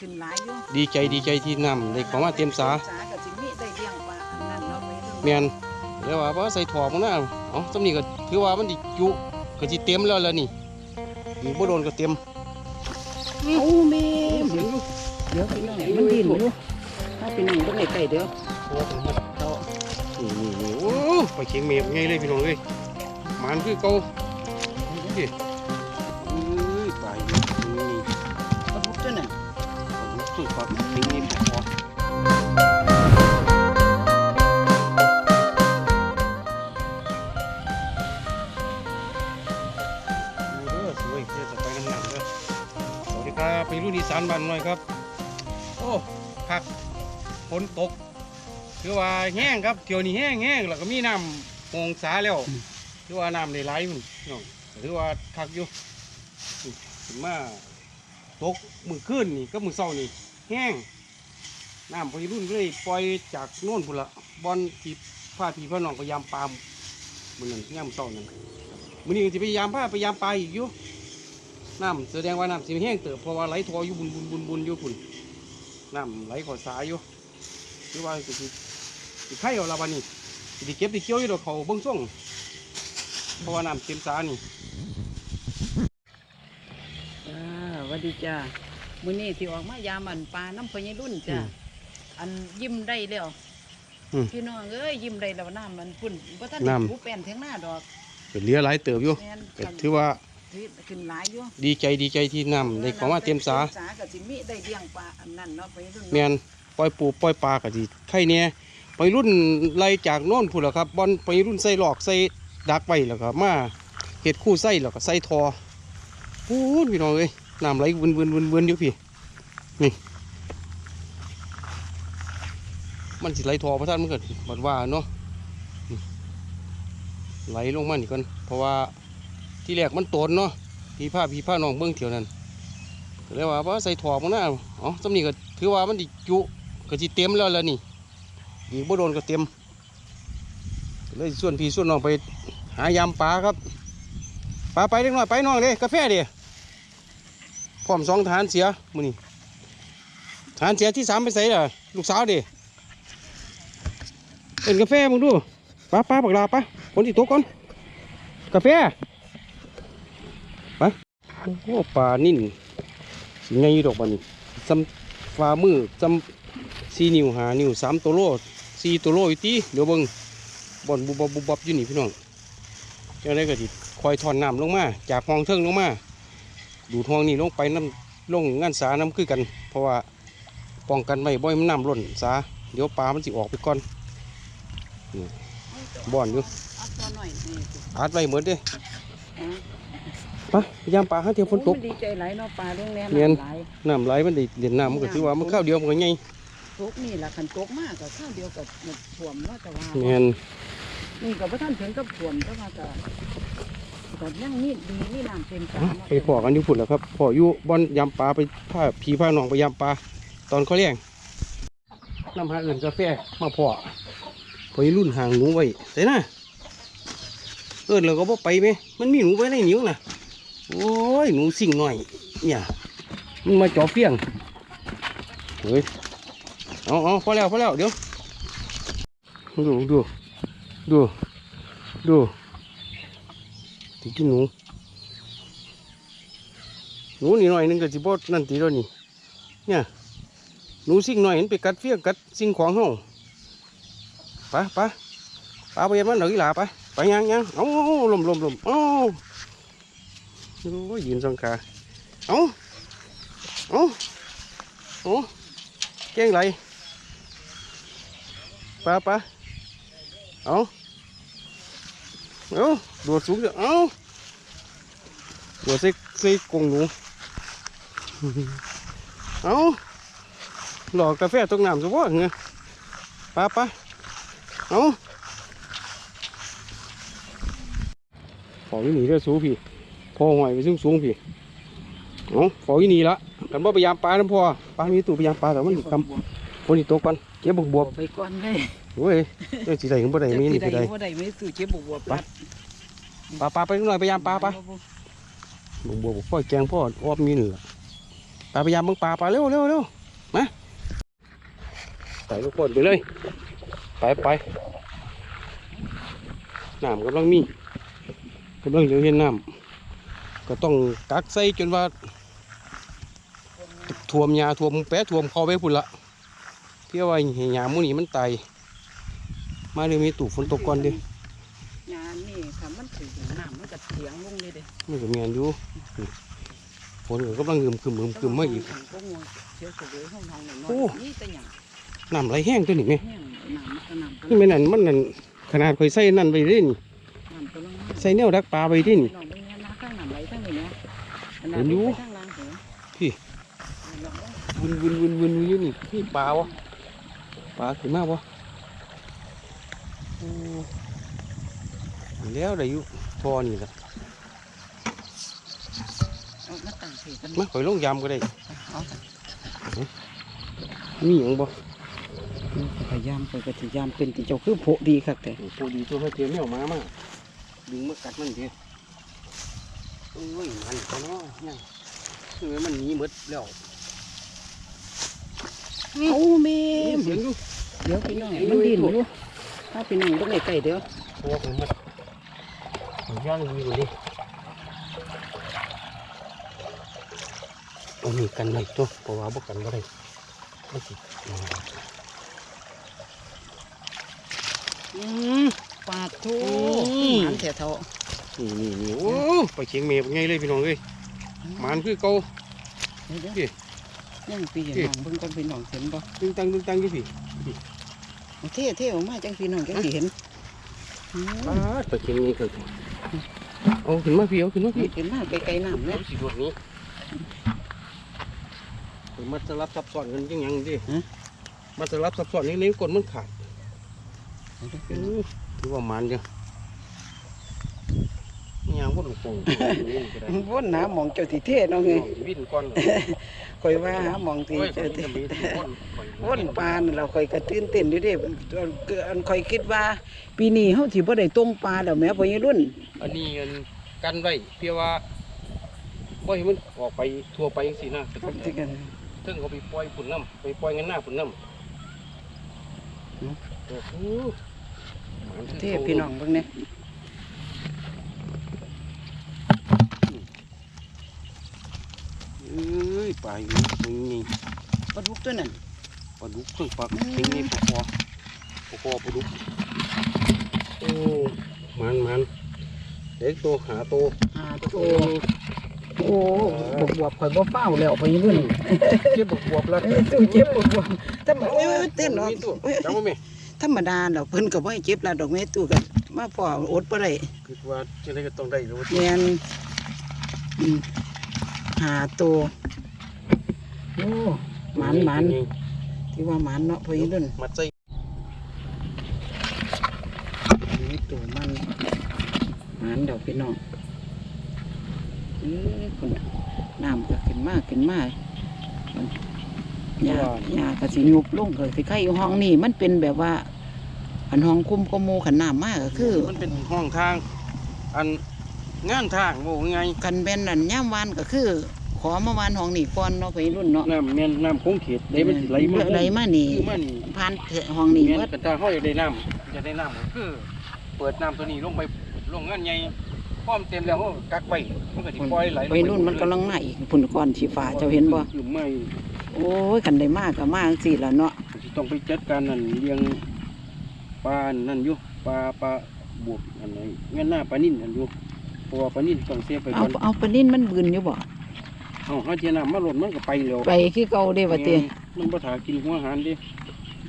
ขึ้นหลายอยู่ดีใจดีใจที่นำได้ของมาเตรียมสาสากับสิมีได้เลี้ยงปลาอันนั้นเนาะไปดูแม่นแล้วว่าบ่ใส่ถอกมันนะเอ๋อสำนี้ก็ถือว่ามันสิจุก็สิเต็มแล้วล่ะนี่อีกบ่โดนก็เต็มโอ้แม่เดี๋ยวเดี๋ยวไปนั่งมันดินอยู่ถ้าไปนั่งตรงไหนไก่เดี๋ยวนี่นี่นี่โอ้ไปเคียงเมฟไงเลยพี่น้องเอ้ยมันคือเก่า รุ่นอีสานบ้านหน่อยครับ โอ้พักฝนตก คือว่าแห้งครับเกี่ยวนี้แห้งแห้งแล้วก็มีน้ำมงสาแล้วคือว่าน้ำในไหลมันพี่น้องถือว่าคักอยู่นี่ถึงมาตกมือขึ้นนี่ก็มือเศร้านี่แห้งน้ำพอรุ่นเลยปล่อยจากโน่นพุ่นละบอลที่พาพี่พ่อน้องพยายามปลามมือนั่นย่ำเศร้านั่นมือนี้ก็จะพยายามพาพยายามปลาอีกอยู่ น้ำแสดงว่าน้ำสิแห้งเติบเพราะว่าไหลทออยู่บุญบุญบุญบุญอยู่พุ่นน้ำไหลเขอสายอยู่คือว่าก็สิสิไข่เอาละบันนี้สิเก็บสิเคี้ยวอยู่ดอกเขาเบิ้งส่งเพราะว่าน้ำเต็มสานี่จ้าสวัสดีจ้ามื้อนี้สิออกมายามอันปลาน้ำพญรุ่นจ้าอันยิ้มได้แล้วพี่น้องเอ้ยยิ้มได้แล้วน้ำมันพุ่นบ่ทันได้ผู้แป้นเทียงหน้าดอกเป็นเหลี้ยหลายเติบอยู่แม่นก็กันถือว่า ขึ้นหลายอยู่ดีใจดีใจที่น้ำได้ของมาเต็มสาสากับสิมีได้เลี้ยงปลาอันนั้นเนาะไปรุ่นแมนปล่อยปูปล่อยปลาก็ดีไข่เนี่ยไปรุ่นไล่จากโน่นพุ่นแล้วครับบอลไปรุ่นใส่หลอกใส่ดักไว้แล้วก็มาเห็ดคู่ใส่แล้วก็ใส่ทอโอ้ยพี่น้องเอ้ยน้ำไหลวนวนวนวนอยู่พี่นี่มันสิไหลทอพระท่านมันเกิดบัดว่าเนาะไหลลงมานี่ก่อนเพราะว่า ที่แรกมันโตนเนาะพี่ผ้าพี่ผ้าน้องเบื้องเถียวนั้นก็เลยว่าว่าใส่ถอกมันนะอ๋อสำนี้ก็ถือว่ามันดิจุก็สิเต็มแล้วล่ะนี่อีกบ่โดนก็เต็มเลยส่วนพี่ส่วนน้องไปหายามปลาครับปลาไปเล็กน้อยไปน้องเด้กาแฟเด้พร้อมสองฐานเสียมือนี้ฐานเสียที่สามไปใส่ล่ะลูกสาวเด้เป็นกาแฟมึงดูป้าป้าบักลาป้าคนที่โตกก่อนกาแฟ โอ้ปลานิ่นสิไงอยู่ดอกบานี่ซ้ำฝ่ามือซ้ำสี่นิ้วหานิ้วสามตัวโลสี่ตัวโลอยู่ตีเดี๋ยวเบิ่งบ่อนบุบบับบุบบับอยู่นี่พี่น้องเจ้าได้ก็ติคอยถอนน้ำลงมา จากห้องเทิงลงมา ดูดห้องนี่ลงไปน้ำลงงานสาน้ำคือกัน เพราะว่าป้องกันไม่บ่อยมันน้ำล้นสาเดี๋ยวปลามันสิออกไปก่อนนี่บ่อนอยู่เอาตัวหน่อยนี่สิอัดไว้เหมือนเด้ อ่าไปยามปลาหาเทียวฝนตกโอ้ยมัดีใจหลายเนาะปลาเรื่องแน่เนียนหลายน้ำไหลมันได้เด่นน้ำมันก็ถือว่ามันข้าวเดียวมันก็ไงตกนี่ล่ะคันตกมากก็ข้าวเดียวกับหมดท่วมเนาะแต่ว่าเนียนนี่ก็บ่ทันถึงกับท่วมแต่ว่าก็ก็ยังมีดีมีน้ำเต็มตาเอาเนาะไปพอกันอยู่พุ่นแล้วครับพออยู่บอนยามปลาไปผ้าผีผ้าหนองไปยามปลาตอนเขาเลี้ยงน้ำหาอื่นกาแฟมาพอพอรุ่นห่างหนูไว้เด้นะเอินเราก็บ่ไปไหมมันมีหนูไว้ในนิ้วน่ะ โอ้ยหนูสิ่งหน่อยเนี่ยมันมาจ่อเฟี้ยงเฮ้ยเอาเอาพอแล้วพอแล้วเดี๋ยวดูดูดูดูติกินหนูหนูนี่หน่อยหนึงก็สิบดนั่นตีแล้วนี่เนี่ยหนูสิ่งหน่อยเห็นไปกัดเฟี้ยงกัดสิ่งของเฮาไปไปปลาไปเห็นมันหน่อยหล่ะไปไปยังยังเอาเอาลมลมลมเอา โอ้ยยืนสองขาเอาเอาเอาแก้งไรปลาปลาเอาเอาโดดสูงเอะเอาโดดใส่ใส่กงหนูเอาหลอกกาแฟตกน้ำซะบ่เงี้ยป้าป้าเอาฝอยหนีเด้อสูพี่ พอหอยไปสูงสูงพี่เอาฝอยหนีละกันบ่พยายามปลาน้ำพอปลามีตู้พยายามปลาแต่มันคำคนที่ตกกันเก็บบวบบวบไปก่อนเลยโอ้ยเรื่องสีใดของบ่ได้มีนี่จะคือได้ใดบ่ได้ไม่สู่เจ็บบวบไปปลาปลาไปหน่อยพยายามปลาปลาบวบบวบพ่อแกงพ่ออ้อมมีนี่ล่ะปลาพยายามเบิ่งปลาปลาเร็วเร็วเร็วมาใส่ลูกปนไปเลยไปไปน้ำกำลังมีกำลังเหลือเห็นน้ำ ก็ต้องกักใส่จนว่าท่วมหญ้าท่วมแปะท่วมคอไปพุ่นละเพื่อว่าให้หญ้าหมูนี่มันตายมาเดี๋ยวมีตู่ฝนตกก่อนดิงานนี่ค่ะมันถึงน้ำมันก็เถียงลงเลยเด้มันก็มีอันอยู่นี่ฝนก็กำลังหึมขึ้มหึมขึ้มมาอีกก็งวเชียวสุดเลยห้องทองหน่อยโอ้นี่แต่หยังน้ำไหลแห้งตัวนี้ไหมแห้งน้ำมันก็น้ำก็นี่ไม่นั่นมันนั่นขนาดคอยใส่นั่นไปเด้นี่น้ำก็ลงมาใส่แนวดักปลาไปเด้นี่น้องไปเนี่ยน้ำข้างน้ำไหลทั้งนี้เนาะอัน เห็นอยู่ไปทางล่างเหรอพี่น้องลงวุนวุนวุนวุนอยู่นี่นี่ปลาวะปลาขึ้นมาวะโอ้แล้วได้อยู่ทอนี่ละเอามาตั้งถือกันมาข่อยลงยามก็ได้เอาค่ะมีหยังบ่พยายามไปก็พยายามเป็นที่เจ้าคือโผดีคักแต่โอ้โหดีตัวให้เทียมแมวมามาดึงมากัดมันเถอะ โอ้ยมันก็เนาะเนี่ยคือมันหนีหมดแล้วเอาแม่เสียงอยู่เดี๋ยวพี่น้องมันดิ้นอยู่ถ้าพี่น้องต้องไกลๆเดี๋ยวโอ้ผมมันผมย่างดีกว่านี้เอามีกันไหมตัวเพราะว่าบ่กันบ่ได้มันสิอ่าอืมปาดทูอืมหมันแถวเท่า นี่นี่นี่โอ้ไปเชียงเมย์เป็นไงเลยพี่น้องเอ้ยหมันคือเก่าเดี๋ยวพี่ๆยังปีเห็นน้องเบิ่งก่อนพี่น้องเห็นบ่ตึงตังตึงตังอยู่พี่เอาเท่เท่ออกมาจังพี่น้องจังสิเห็นอืมอ้าไปเชียงเมย์เกิดเอาขึ้นมาพี่เอาขึ้นมาพี่เห็นมาไกลๆน้ำแล้เนี่วยสิโดดหนี้เออมันจะรับซับซ้อนกันยังยังดิมันจะรับซับซ้อนนี่นี่กดมันขาดอื้อถือว่ามันจ้ะนี่ยังว นหลงโป่งนี่ก็ได้วนหาหมองเจ้าที่เท่น้องเอวิ่งก่อนข่อยว่าหาหมองที่โอ้ยเจ้าที่จะมีที่วนปลานเราข่อยก็ตื่นเต้นอยู่เด้เกินข่อยคิดว่า ปีนี้เฮาสิบ่ได้ต้มปลาแล้วแหม่พอใหญ่รุ่น อันนี้อันกันไว้เพื่อว่าบ่ให้มันออกไปทั่วไปจังซี่นะที่งเขาไปปล่อยฝุ่นน้ำไปปล่อยเงินหน้าฝุ่นน้ำเท่พี่น้องบิ่งเนี่ย เอ้ย ปลาอยู่ตรงนี้ปลาดุกตัวนั้นปลาดุกเครื่องปลาอืมเข่งนี่ปลาคอปลาคอปลาดุกโอ้มันมันเด็กตัวหาตัวหาตัวโอ้บวบวบข่อยบ่เฝ้าแล้วพ่อใหญ่รุ่นเจ็บบวบๆแล้วเอ้ยตู้เจ็บบวบวบธรรมโอ้ยเต้นออกมีตัวโอ้ยจำไว้ไหมธรรมดาดอกเพิ่นก็บ่ให้เจ็บละดอกแม่ตู้กันมาพออดบ่ได้คือว่าจะได้ก็ต้องได้หรือว่าแม่นอืมหาตัว โอ้หมันหมันที่ว่าหมันเนาะพ่อใหญ่รุ่นมัดใส่นี่ตัวมันหมันดอกพี่น้องเอ้ยคุณน่ะน้ำก็ขึ้นมาขึ้นมามันหญ้าหญ้าก็สิยุบลงก็สิไข่อยู่ห้องนี่มันเป็นแบบว่า อันห้องคุมกว่าหมู่ขันน้ำมากก็คือ มันเป็นห้องทาง อันงานทางโอ้ไงกันเป็นอันย่ามวานก็คือข อมาวานห้องนี่ก่อนเนาะไปรุ่นเนาะ น้ำแม่นน้ำคงเขตได้มันสิไหลมาไหลมานี่ คือมันผ่านห้องนี่แม่นเบิดกันถ้าเขาอยากได้น้ำอยากได้น้ำก็คือ เปิดน้ำตัวนี้ลงไปลงงานใหญ่พร้อมเต็มแล้วเขากักไว้มันก็สิปล่อยไหลงไปรุ่นมันกำลังมาอีกพุ่นก่อนสีฟ้าเจ้าเห็นบ่ หรือไม่โอ้ยกันได้มากก็มากสิละเนาะสิต้องไปจัดการนั่นเลี้ยงปลานั่นอยู่ปลาปลาบวกอันไหนเงี้ยหน้าปลานิ่นอันอยู่เพราะว่าปลานิ่นต้องเสียไปเอาก่อนเอาปลานิ่นมันบืนอยู่บ่ เอาเขาเจียน้ำมาหล่นมันก็ไปแล้วไปคือเก่าเด้ว่าติมันบ่ถากินหัวอาหารเดิ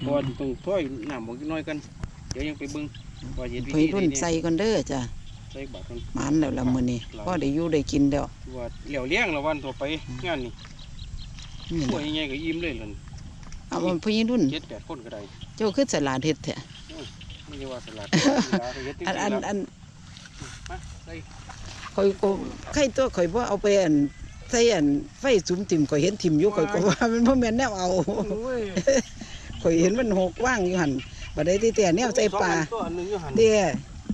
เพราะว่าต้องถ้อยน้ำบอกน้อยกัน เดี๋ยวยังไปเบิ่งว่าเฮ็ดวิไปธีรุ่นใดใส่ก่อนเด้อจ้ะใส่บาตรกันหมันแล้วละมื้อนี้พอได้อยู่ได้กินแล้วว่าเหลียวเลี้ยงละวันต่อไปงานนี่นี่ป่วยล่ะยังไงก็ยิ้มเลยล่ะเอามันพี่รุ่นเจ็ดแปดคนก็ได้เจ้าคือสลาดเฮ็ดแท้ไม่ใช่ว่าสลัดเวลาไปเฮ็ดจริงอันๆอันแล้วอันมาใส่ข่อยก็ใครตัวข่อยบ่เอาไปอัน ใส่อันไฟสุมติ่มข่อยเห็นติ่มอยู่ข่อยก็ว่ามันบ่แม่นแนวเอาโอ้ยข่อยเห็นมันหกว่างอยู่หั่นบัดใดที่แต่แนวใส่ปลาสองอันตัวอันหนึงอยู่หันเด้อ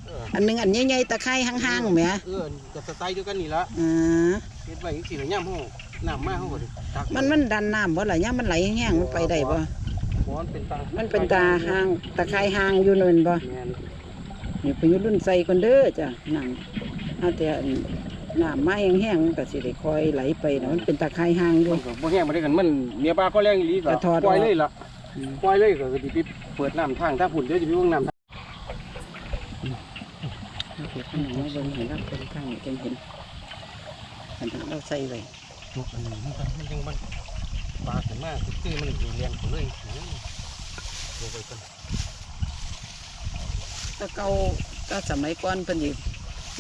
เอออันหนึงอันใหญ่ๆตะไคร้ห่างๆแหมเออกับสไตล์เดียวกันนี่ละอ่าเฮ็ดไว้จังซี่ละย่ำเฮาน้ำมาเขาก็ดิตักมันมันดันน้ำบ่ล่ะย่ามมันไหลแห้งๆมันไปได้บ่บ่มันเป็นตามัมันเป็นตาหางตะไคร้หางอยู่นั่นบ่แม่นนี่พายุรุ่นใส่คนเด้อจ้ะน้ำเอาแต่อั นน้ำมาแห้งๆมันก็สิได้คอยไหลไปนะมันเป็นตะไคร้หางอยู่มันก็บ่แห้งบ่ได้กันมันเมียปลาก็แรงอีหลีก็ก็ถอดออก ปล่อยเลยล่ะอืมปล่อยเลยก็สิไปเปิดน้ำทางถ้าฝุ่นเดี๋ยวจะไปเบิ่งน้ำทางเอาเก็บขนมมาเบิ่งเห็นแล้วเป็นข้างนี้จังเห็นอันนั้นเราใส่ไว้จุกอันนี้มันก็มันยังมันปลาขึ้นมาคือมันเรียนเขาเลยดูไปกันถ้าเก่าก็สมัยก่อนเพิ่นสิ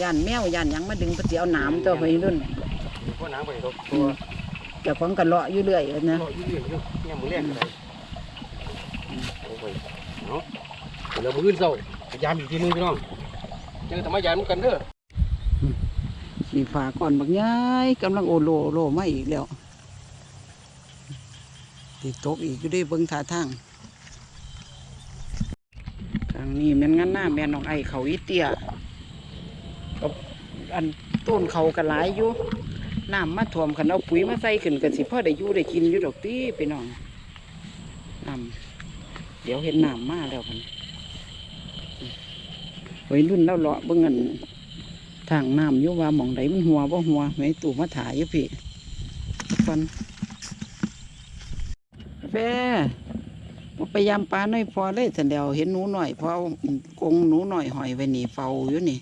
ย่านแมวย่านหยังมาดึงเพิ่นสิเอาหนามตัวไปรุ่นดูว่าน้ำไปตกตัวเจ้าของก็เลาะอยู่เรื่อยว่านะรออยู่เรื่อยอยู่เนี่ยมือแรกอะไรเอาไปเนาะเดี๋ยวมืออื่นเศร้าพยายามอีกทีนึงพี่น้องยังทำไมยามกันเด้อสีฟ้าก่อนบักย้ายกำลังโอโลโอโลมาอีกแล้วติดตกอีกอยู่ได้เบิ่งท่าทางทางนี้แม่นงั้นหน้าแม่นน้องไอเขาอีเตียกับ อันต้นเขากระหลายอยู่น้ำมาท่วมขันเอาปุ๋ยมาใส่ขึ้นกันสิพ่อได้อยู่ได้กินอยู่ดอกตีไปน้องน้ำเดี๋ยวเห็นน้ำมาแล้วกันวัยรุ่นเราเลาะเบิ่งเงินทางน้ำยูว่าหมองใดมันหัวบ่หัวไม่ตู่มาถ่ายอยู่พี่ฟันแฟบ่ไปยามปลาหน้อยพอเลยสันเดียวเห็นหนูหน่อยพอกรงหนูหน่อยหอยไว้นี่เฝ้าอยู่นี่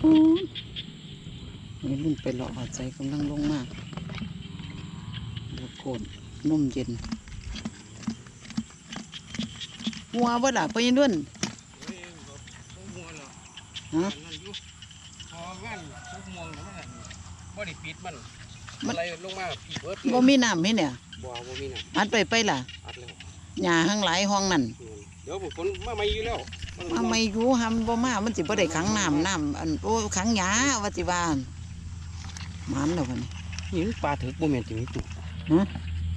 โอ้ย วัยรุ่นไปหลอกเอาใจกำลังลงมากตะโกนนุ่มเย็นหัวบ่ล่ะไปยันรุ่นฮะพองั้นทุกมองนะมันบ่ได้ปิดมันมันอะไรลงมาปีเบิดบ่มีน้ำให้เนี่ยบ่บ่มีน่ะอัดไปไปล่ะอัดแล้วหญ้าข้างหลายห้องนั่นเดี๋ยวผมฝนมาใหม่อยู่แล้วมาไม่อยู่หำบ่มามันสิบ่ได้ขังน้ำน้ำอันโอ้ขังหญ้าว่าสิว่า มันแล้วบัดนี้นี่มันปลาถึกบ่แม่นจิ๋วตุฮะ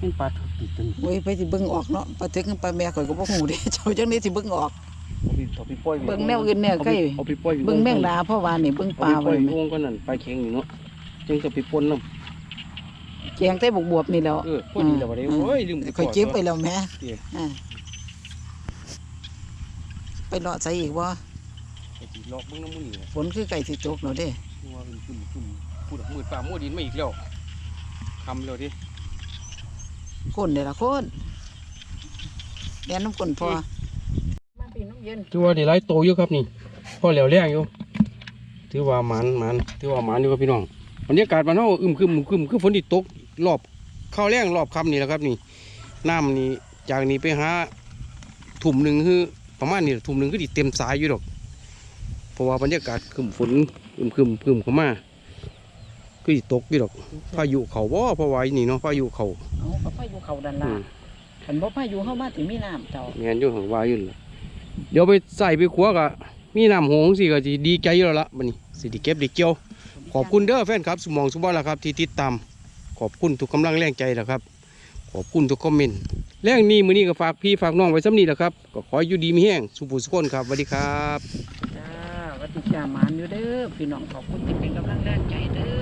มันปลาถึกติดตึงโอ้ยไปสิเบิ่งออกเนาะปลาถึกกับปลาแม่ข่อยก็บ่ฮู้เด้เจ้าจังได๋สิเบิ่งออกเอาไปเอาไปปล่อยเบิ่งแนวอื่นแนวใกล้เอาไปปล่อยเบิ่งแมงดาเพราะว่านี่เบิ่งปปลาลาไว้ไว้แม่วงก็นั่นปลาเข็งอยู่เนาะจึงจะไปปนน้แกงใส่บกบวบนี่แหล้วำเออพอดีแล้วบัดนี้โอ้ยลืมข่อยเก็บไปแล้วแม่เดี๋ยวอ่าไปเลาะใส่อีกบ่ไปสิลอกเบิ่งน้ำมันนี่แหละฝนคือไก่สิตกแล้วเด้ว่ามันขึ้นขึ้น พูดมืดฟ้ามัวดินมาอีกแล้วคำแล้วดิคนเด้ล่ะคนแล่นน้ำก้นพอมาปีน้ำเย็นถือว่าได้หลายโตอยู่ครับนี่พอแล้วแรงอยู่ถือว่าหมันหมันถือว่าหมันอยู่ครับพี่น้องบรรยากาศบ้านเฮาอึมครึมอึมครึมคือฝนที่ตกรอบเข้าวแรงรอบค่ำนี่แหละครับนี่น้ำนี่จากนี้ไปหาถุ่มหนึ่งคือประมาณนี้ถุ่มหนึ่งก็ดิเต็มสายอยู่ดอกเพราะว่าบรรยากาศครึมฝนอึมครึมครึมเข้ามา คือสิตกอยู่ดอกพายุเขาบ่เพราะว่าอีนี่เนาะพายุเขาเอาก็พายุเขาดันอืล่ามคันบ่พายุเข้ามาถึงมีน้ำเจ้าแม่นอยู่ของว่าอยู่นั่นล่ะเดี๋ยวไปใส่ไปขัวกะมีน้ำหงสิก็สิดีใจอยู่แล้วล่ะบัดนี้สิได้เก็บได้เกี่ยว ขอบคุณเด้อแฟนครับสมองสุบอลละครับ ที่ติดตามขอบคุณทุกกำลังแรงใจนะครับ ขอบคุณทุกคอมเมนต์แรงนี้มือนี้ก็ฝากพี่ฝากน้องไว้สำนีแหละครับก็ขอให้อยู่ดีมีแห้งสุภูสุขคนครับสวัสดีครับจ้าวัดติจามานอยู่เด้อพี่น้องขอบคุณที่เป็นกำลังแรงใจเด้อ